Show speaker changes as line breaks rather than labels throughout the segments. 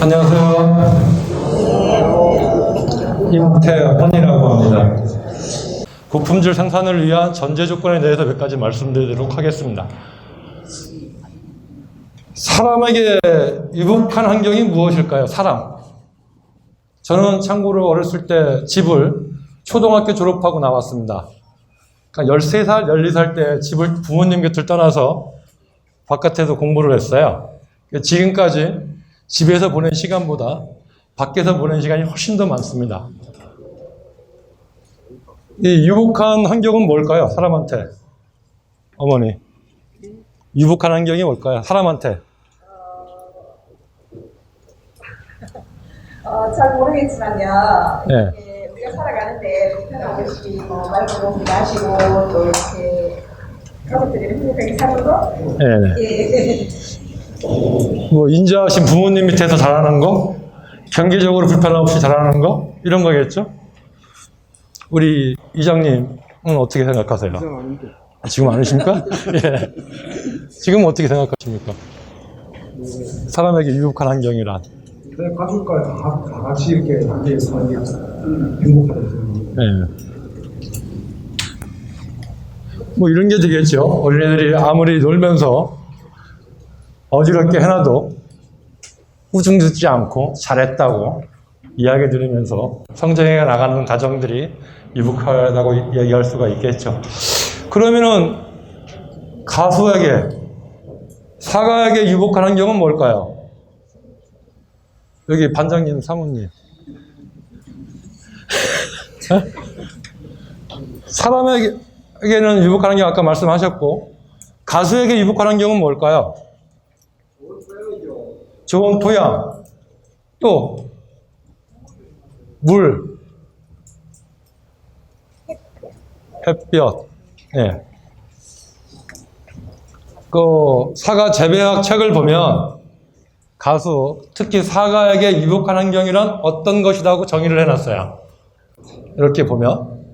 안녕하세요. 임태헌이라고 합니다. 고품질 생산을 위한 전제 조건에 대해서 몇 가지 말씀드리도록 하겠습니다. 사람에게 유복한 환경이 무엇일까요? 사람. 저는 참고로 어렸을 때 집을 초등학교 졸업하고 나왔습니다. 그러니까 13살, 14살 때 집을 부모님 곁을 떠나서 바깥에서 공부를 했어요. 지금까지 집에서 보낸 시간보다 밖에서 보낸 시간이 훨씬 더 많습니다. 이 유복한 환경은 뭘까요? 사람한테. 어머니. 유복한 환경이 뭘까요? 사람한테.
어, 잘 모르겠지만요.
네.
이렇게 우리가 살아가는데 불편한 것이 뭐 공기 마시고 또 이렇게 가족들이랑 행복하게 사는 거.
네.
예.
뭐 인자하신 부모님 밑에서 자라는 거, 경제적으로 불편 없이 자라는 거 이런 거겠죠? 우리 이장님은 어떻게 생각하세요? 아, 지금 아니십니까? 예. 지금 어떻게 생각하십니까? 사람에게 유복한 환경이란.
그냥 가족과 다, 다 같이 이렇게 함께 사는 게 행복하다고 생각합니다.
예. 뭐 이런 게 되겠죠. 어린애들이 아무리 놀면서 어지럽게 해놔도 우중 듣지 않고 잘했다고 이야기 들으면서 성장해 나가는 가정들이 유복하다고 얘기할 수가 있겠죠. 그러면은 가수에게 사가에게 유복한 환경은 뭘까요? 여기 반장님, 사모님. 사람에게는 유복한 환경 아까 말씀하셨고 가수에게 유복한 환경은 뭘까요? 좋은 토양, 또 물, 햇볕, 예. 그 사과 재배학 책을 보면 가수 특히 사과에게 유복한 환경이란 어떤 것이라고 정의를 해놨어요. 이렇게 보면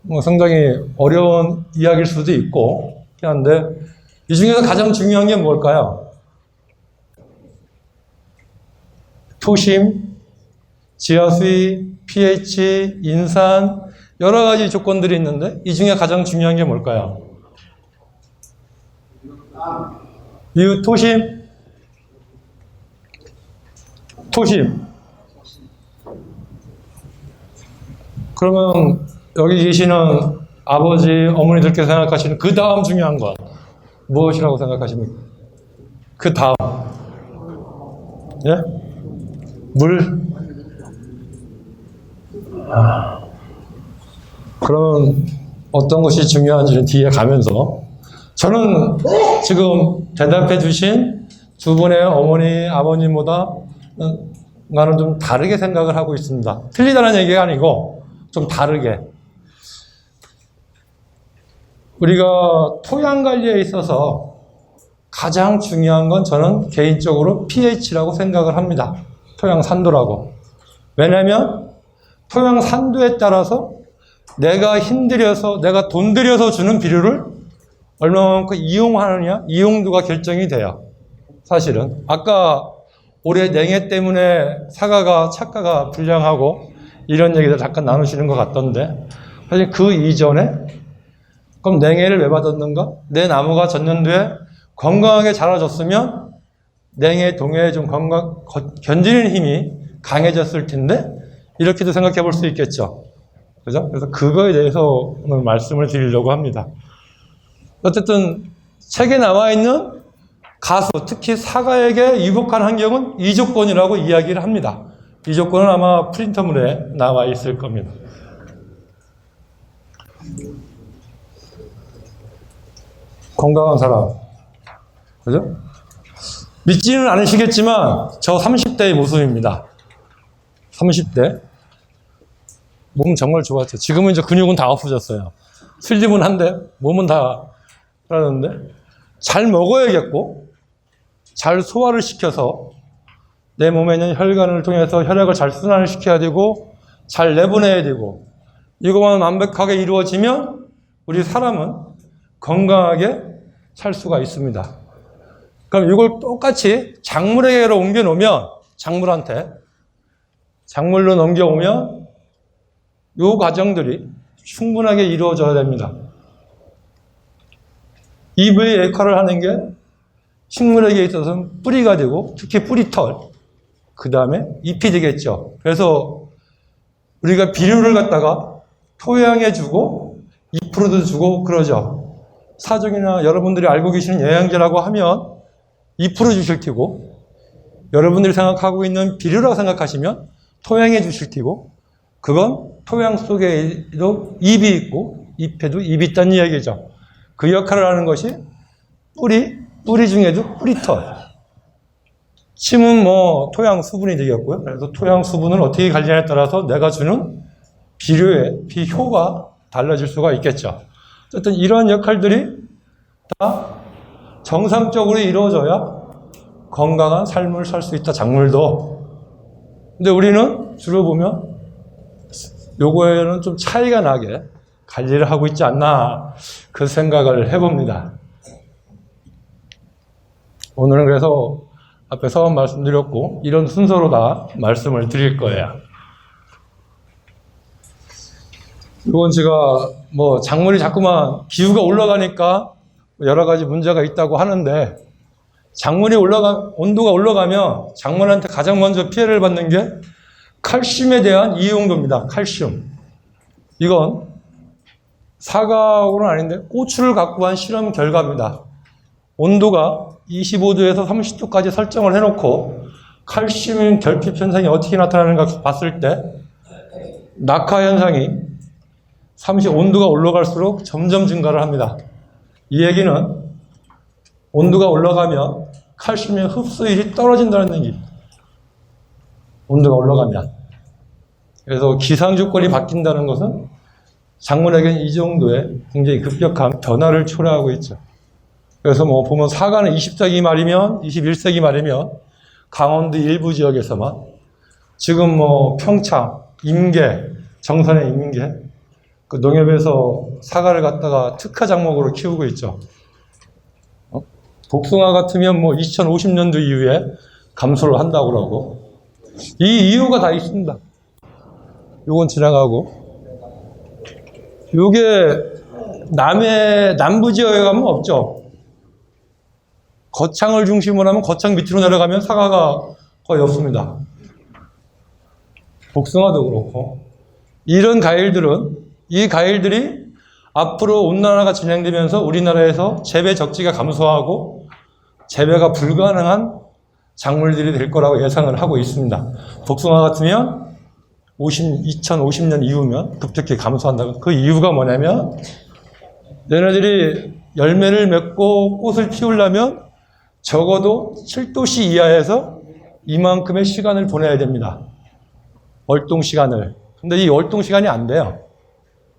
뭐 상당히 어려운 이야기일 수도 있고 한데 이 중에서 가장 중요한 게 뭘까요? 토심, 지하수위, pH, 인산 여러 가지 조건들이 있는데 이 중에 가장 중요한 게 뭘까요? 이 토심, 토심. 그러면 여기 계시는 아버지, 어머니들께서 생각하시는 그 다음 중요한 것 무엇이라고 생각하십니까? 그 다음. 예? 물. 아. 그러면 어떤 것이 중요한지는 뒤에 가면서 저는 지금 대답해 주신 두 분의 어머니, 아버님보다 나는 좀 다르게 생각을 하고 있습니다. 틀리다는 얘기가 아니고 좀 다르게. 우리가 토양 관리에 있어서 가장 중요한 건 저는 개인적으로 pH라고 생각을 합니다. 토양 산도라고. 왜냐면 토양 산도에 따라서 내가 힘들여서, 내가 돈 들여서 주는 비료를 얼마만큼 이용하느냐, 이용도가 결정이 돼요. 사실은. 아까 올해 냉해 때문에 사과가, 착과가 불량하고 이런 얘기들 잠깐 나누시는 것 같던데 사실 그 이전에 그럼 냉해를 왜 받았는가? 내 나무가 전년도에 건강하게 자라줬으면 냉해, 동해에 좀 건강, 거- 견디는 힘이 강해졌을 텐데 이렇게도 생각해 볼 수 있겠죠. 그죠? 그래서 그거에 대해서 오늘 말씀을 드리려고 합니다. 어쨌든 책에 나와 있는 가수, 특히 사과에게 유복한 환경은 이 조건이라고 이야기를 합니다. 이 조건은 아마 프린터물에 나와 있을 겁니다. 건강한 사람. 그죠? 믿지는 않으시겠지만, 저 30대의 모습입니다. 30대. 몸 정말 좋았죠. 지금은 이제 근육은 다 없어졌어요. 슬림은 한데, 몸은 다, 그러는데, 잘 먹어야겠고, 잘 소화를 시켜서, 내 몸에 있는 혈관을 통해서 혈액을 잘 순환을 시켜야 되고, 잘 내보내야 되고, 이것만 완벽하게 이루어지면, 우리 사람은 건강하게 살 수가 있습니다. 그럼 이걸 똑같이 작물에게로 옮겨 놓으면 작물한테 작물로 넘겨오면 요 과정들이 충분하게 이루어져야 됩니다. 이브의 역할을 하는 게 식물에게 있어서는 뿌리가 되고 특히 뿌리털 그 다음에 잎이 되겠죠. 그래서 우리가 비료를 갖다가 토양에 주고 잎으로도 주고 그러죠. 사종이나 여러분들이 알고 계시는 영양제라고 하면 잎으로 주실 테고 여러분들이 생각하고 있는 비료라고 생각하시면 토양에 주실 테고 그건 토양 속에도 잎이 있고 잎에도 잎이 있다는 이야기죠. 그 역할을 하는 것이 뿌리, 뿌리 중에도 뿌리털. 침은 뭐 토양 수분이 되겠고요. 그래서 토양 수분을 어떻게 관리하냐에 따라서 내가 주는 비료의 비효가 달라질 수가 있겠죠. 어쨌든 이러한 역할들이 다 정상적으로 이루어져야 건강한 삶을 살 수 있다, 작물도. 근데 우리는 주로 보면 요거에는 좀 차이가 나게 관리를 하고 있지 않나 그 생각을 해봅니다. 오늘은 그래서 앞에서 말씀드렸고 이런 순서로 다 말씀을 드릴 거예요. 이건 제가 뭐 작물이 자꾸만 기후가 올라가니까 여러 가지 문제가 있다고 하는데 작물이 올라가 온도가 올라가면 작물한테 가장 먼저 피해를 받는 게 칼슘에 대한 이용도입니다. 칼슘. 이건 사과하고는 아닌데 고추를 갖고 한 실험 결과입니다. 온도가 25도에서 30도까지 설정을 해놓고 칼슘 결핍 현상이 어떻게 나타나는가 봤을 때 낙하 현상이 30 온도가 올라갈수록 점점 증가를 합니다. 이 얘기는 온도가 올라가면 칼슘의 흡수율이 떨어진다는 얘기입니다. 온도가 올라가면. 그래서 기상 조건이 바뀐다는 것은 작물에게는 이 정도의 굉장히 급격한 변화를 초래하고 있죠. 그래서 뭐 보면 사과는 20세기 말이면 21세기 말이면 강원도 일부 지역에서만 지금 뭐 평창, 임계, 정선의 임계 그 농협에서 사과를 갖다가 특화 작목으로 키우고 있죠. 어? 복숭아 같으면 뭐 2050년도 이후에 감소를 한다고 그러고 이 이유가 다 있습니다. 요건 지나가고 요게 남해 남부 지역에 가면 없죠. 거창을 중심으로 하면 거창 밑으로 내려가면 사과가 거의 없습니다. 복숭아도 그렇고 이런 과일들은 이 과일들이 앞으로 온난화가 진행되면서 우리나라에서 재배 적지가 감소하고 재배가 불가능한 작물들이 될 거라고 예상을 하고 있습니다. 복숭아 같으면 50, 2050년 이후면 급격히 감소한다. 그 이유가 뭐냐면 얘네들이 열매를 맺고 꽃을 피우려면 적어도 7도씨 이하에서 이만큼의 시간을 보내야 됩니다. 월동 시간을. 근데 이 월동 시간이 안 돼요.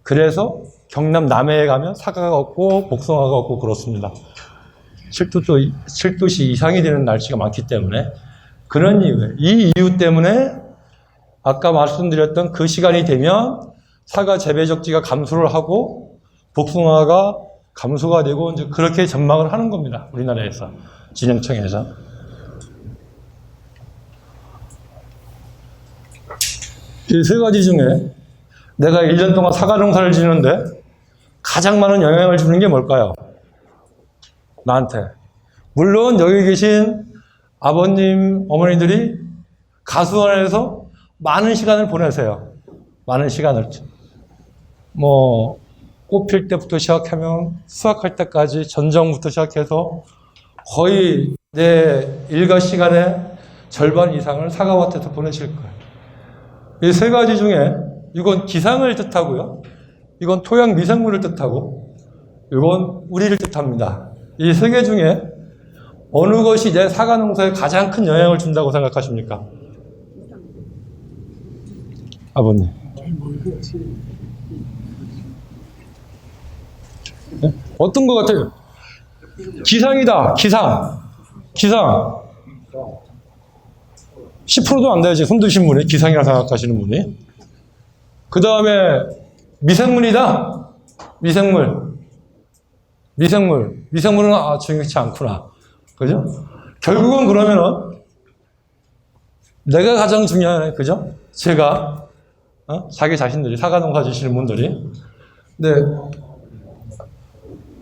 그래서 경남 남해에 가면 사과가 없고 복숭아가 없고 그렇습니다. 7도, 7도씨 이상이 되는 날씨가 많기 때문에 그런 이유예요. 이 이유 때문에 아까 말씀드렸던 그 시간이 되면 사과 재배 적지가 감소를 하고 복숭아가 감소가 되고 이제 그렇게 전망을 하는 겁니다. 우리나라에서 진흥청에서. 이 세 가지 중에 내가 1년 동안 사과 농사를 지는데 가장 많은 영향을 주는 게 뭘까요? 나한테. 물론 여기 계신 아버님, 어머니들이 가수원에서 많은 시간을 보내세요. 많은 시간을. 뭐, 꽃필 때부터 시작하면 수확할 때까지 전정부터 시작해서 거의 내 일과 시간의 절반 이상을 사과밭에서 보내실 거예요. 이 세 가지 중에 이건 기상을 뜻하고요. 이건 토양 미생물을 뜻하고 이건 우리를 뜻합니다. 이 세 개 중에 어느 것이 내 사과 농사에 가장 큰 영향을 준다고 생각하십니까? 아버님. 네? 어떤 것 같아요? 기상이다. 기상. 기상. 10%도 안 돼야지. 손 드신 분이 기상이라 생각하시는 분이. 그 다음에 미생물이다. 미생물. 미생물. 미생물은 아, 중요치 않구나. 그죠? 결국은 그러면은 내가 가장 중요하네. 그죠? 제가 어? 자기 자신들이 사과농 가지시는 분들이 근데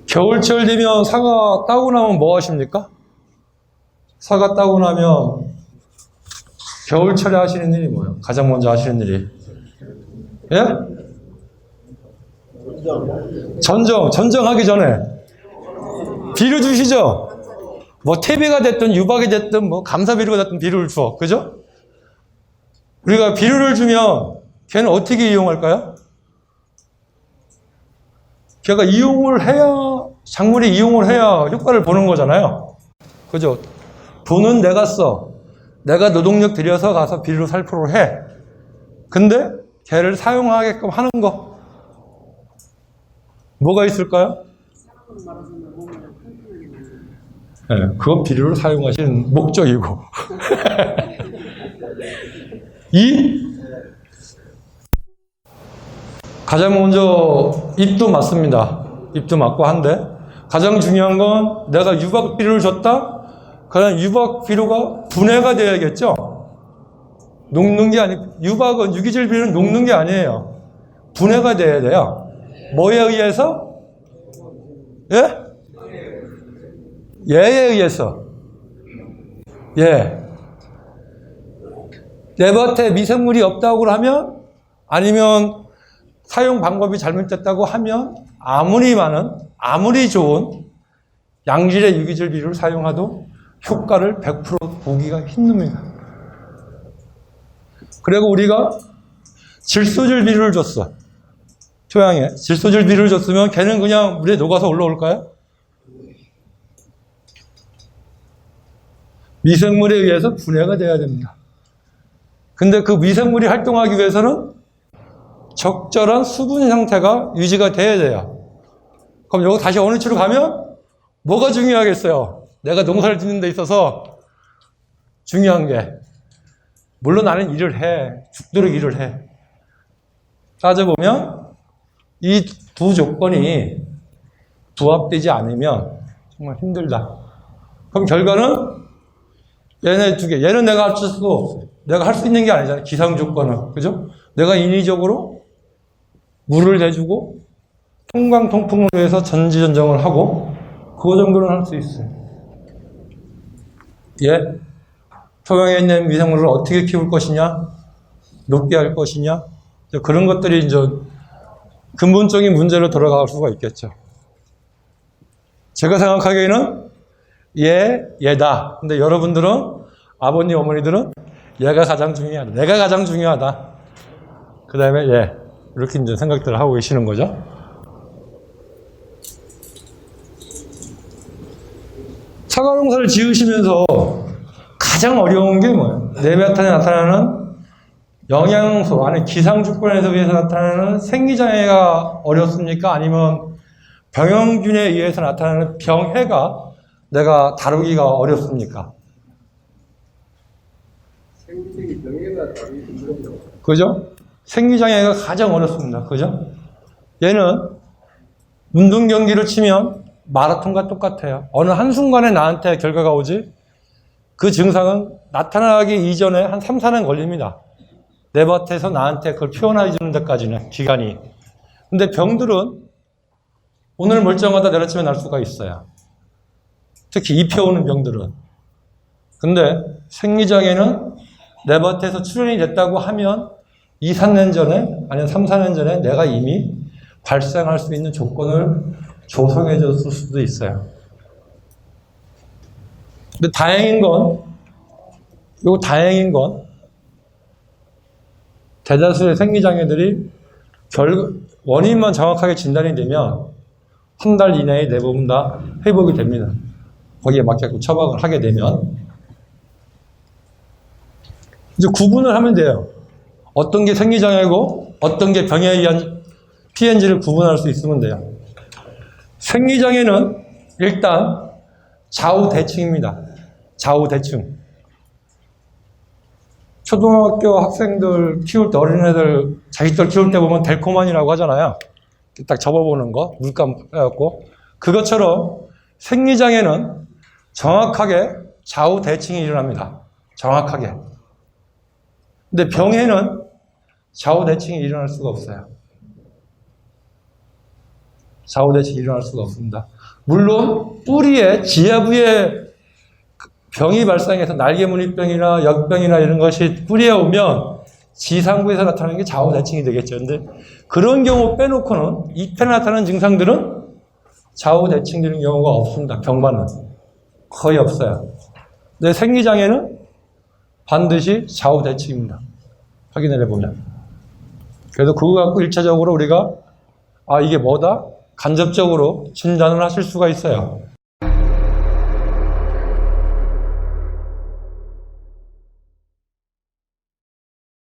겨울철 되면 사과 따고 나면 뭐 하십니까? 사과 따고 나면 겨울철에 하시는 일이 뭐예요? 가장 먼저 하시는 일이 예? 전정, 전정하기 전에 비를 주시죠? 뭐 태비가 됐든 유박이 됐든 뭐 감사비료가 됐든 비료를 줘. 그죠? 우리가 비료를 주면 걔는 어떻게 이용할까요? 걔가 이용을 해야 작물이 이용을 해야 효과를 보는 거잖아요. 그죠? 돈은 내가 써. 내가 노동력 들여서 가서 비료 살포를 해. 근데 걔를 사용하게끔 하는 거. 뭐가 있을까요? 네, 그건 비료를 사용하시는 목적이고. 이 가장 먼저 입도 맞습니다. 입도 맞고 한데 가장 중요한 건 내가 유박 비료를 줬다. 그럼 유박 비료가 분해가 돼야겠죠. 녹는 게 아니 유박은 유기질 비료는 녹는 게 아니에요. 분해가 돼야 돼요. 뭐에 의해서? 예? 예에 의해서. 예. 내 밭에 미생물이 없다고 하면 아니면 사용 방법이 잘못됐다고 하면 아무리 많은 아무리 좋은 양질의 유기질 비료를 사용해도 효과를 100% 보기가 힘듭니다. 그리고 우리가 질소질 비료를 줬어. 토양에 질소질 비료를 줬으면 걔는 그냥 물에 녹아서 올라올까요? 미생물에 의해서 분해가 돼야 됩니다. 근데 그 미생물이 활동하기 위해서는 적절한 수분 상태가 유지가 돼야 돼요. 그럼 요거 다시 어느 치로 가면 뭐가 중요하겠어요? 내가 농사를 짓는 데 있어서 중요한 게 물론 나는 일을 해. 죽도록 일을 해. 따져보면 이 두 조건이 부합되지 않으면 정말 힘들다. 그럼 결과는 얘네 두 개. 얘는 내가 할 수도 없어. 내가 할 수 있는 게 아니잖아. 기상 조건은. 그죠? 내가 인위적으로 물을 내주고 통강 통풍을 위해서 전지전정을 하고 그거 정도는 할 수 있어요. 예? 토양에 있는 미생물을 어떻게 키울 것이냐? 높게 할 것이냐? 그런 것들이 이제 근본적인 문제로 들어갈 수가 있겠죠. 제가 생각하기에는 얘, 얘다. 근데 여러분들은, 아버님, 어머니들은 얘가 가장 중요하다. 내가 가장 중요하다. 그 다음에 얘. 이렇게 이제 생각들을 하고 계시는 거죠. 사과 농사를 지으시면서 가장 어려운 게 뭐예요? 내배탄에 나타나는 영양소, 아니 기상조건에서 위해서 나타나는 생리장애가 어렵습니까? 아니면 병영균에 의해서 나타나는 병해가 내가 다루기가 어렵습니까?
생리적인 병해가 다루기 힘들죠.
그죠? 생리장애가 가장 어렵습니다. 그죠? 얘는 운동 경기를 치면 마라톤과 똑같아요. 어느 한순간에 나한테 결과가 오지 그 증상은 나타나기 이전에 한 3, 4년 걸립니다. 내 밭에서 나한테 그걸 표현해 주는 데까지는 기간이. 근데 병들은 오늘 멀쩡하다 내려치면 날 수가 있어요. 특히 입혀 오는 병들은. 근데 생리장애는 내 밭에서 출현이 됐다고 하면 2, 3년 전에, 아니면 3, 4년 전에 내가 이미 발생할 수 있는 조건을 조성해 줬을 수도 있어요. 근데 다행인 건, 요 다행인 건, 대다수의 생리장애들이 결, 원인만 정확하게 진단이 되면 한 달 이내에 대부분 다 회복이 됩니다. 거기에 맞게끔 처방을 하게 되면. 이제 구분을 하면 돼요. 어떤 게 생리장애고 어떤 게 병에 의한 피해인지를 구분할 수 있으면 돼요. 생리장애는 일단 좌우 대칭입니다. 좌우 대칭. 초등학교 학생들 키울 때 어린애들 자식들 키울 때 보면 델코만이라고 하잖아요. 딱 접어보는 거 물감 해갖고 그것처럼 생리장애는 정확하게 좌우 대칭이 일어납니다. 정확하게. 근데 병에는 좌우 대칭이 일어날 수가 없어요. 좌우 대칭이 일어날 수가 없습니다. 물론 뿌리에 지하부에 병이 발생해서 날개무늬병이나 역병이나 이런 것이 뿌리에 오면 지상부에서 나타나는 게 좌우 대칭이 되겠죠. 근데 그런 경우 빼놓고는 잎에 나타나는 증상들은 좌우 대칭되는 경우가 없습니다. 병반은 거의 없어요. 근데 생리장애는 반드시 좌우 대칭입니다. 확인을 해보면. 그래서 그거 갖고 일차적으로 우리가 아 이게 뭐다? 간접적으로 진단을 하실 수가 있어요.